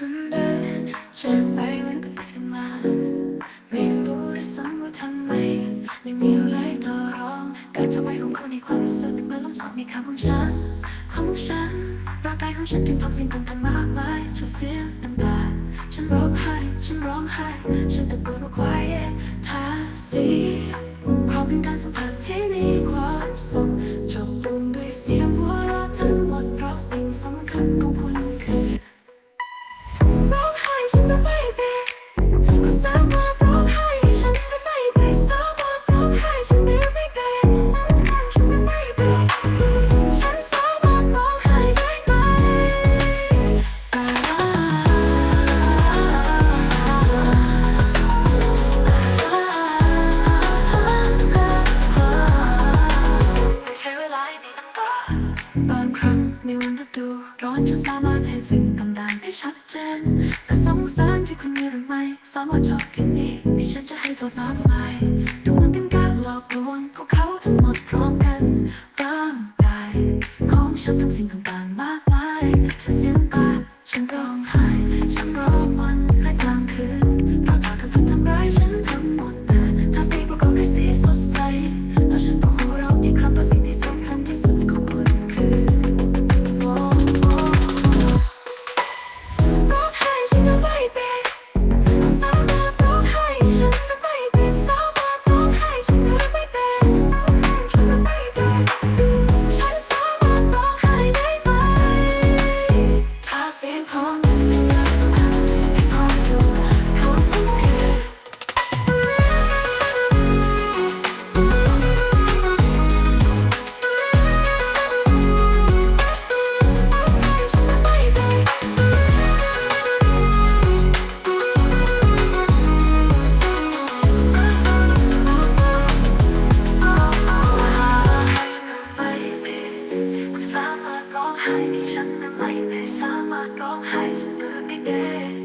คนเดินจากไปมันก็ขึ้นมา ไม่รู้ด้วยซ้ำว่าทำไม ไม่มีอะไรต่อรอง การทำไมของคนในความรู้สึกเหมื่อนลมสดในคำของฉันของฉันร่างกายของฉันถึงทำสิ่งต่างๆมากมายฉันเสียน้ำตาฉันร้องไห้ฉันร้องไห้ฉันตะโกนว่า quiet ท่าสีความเป็นการสัมผัสที่มีความ ดูร้อนฉันสามารถเห็นสิ่งต่างๆได้ชัดเจนและสงสารที่คุณมีหรือไม่สามารถจอดที่นี่ที่ฉันจะให้ตัวน้ำไปดูมันเป็นการหลอกลวงก็เขาทั้งหมดพร้อมกันร่างกายของฉันทำสิ่งต่างๆมากมายฉันเสียน้ำตาฉันร้องไห้ฉันร้องารถร้องไห้ที่ฉันนั้นไม่เคยสามารถร้องไห้เสมอไม่ได้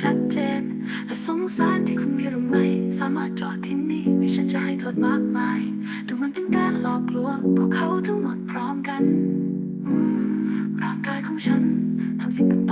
ชัดเจนและสงสารที่คุณมีหรือไม่สามารถจอดที่นี่ไม่ฉันจะให้โทษมากมายดูมันเป็นการหลอกลวงพวกเขาทั้งหมดพร้อมกันร่างกายของฉันทำสิ่งต่าง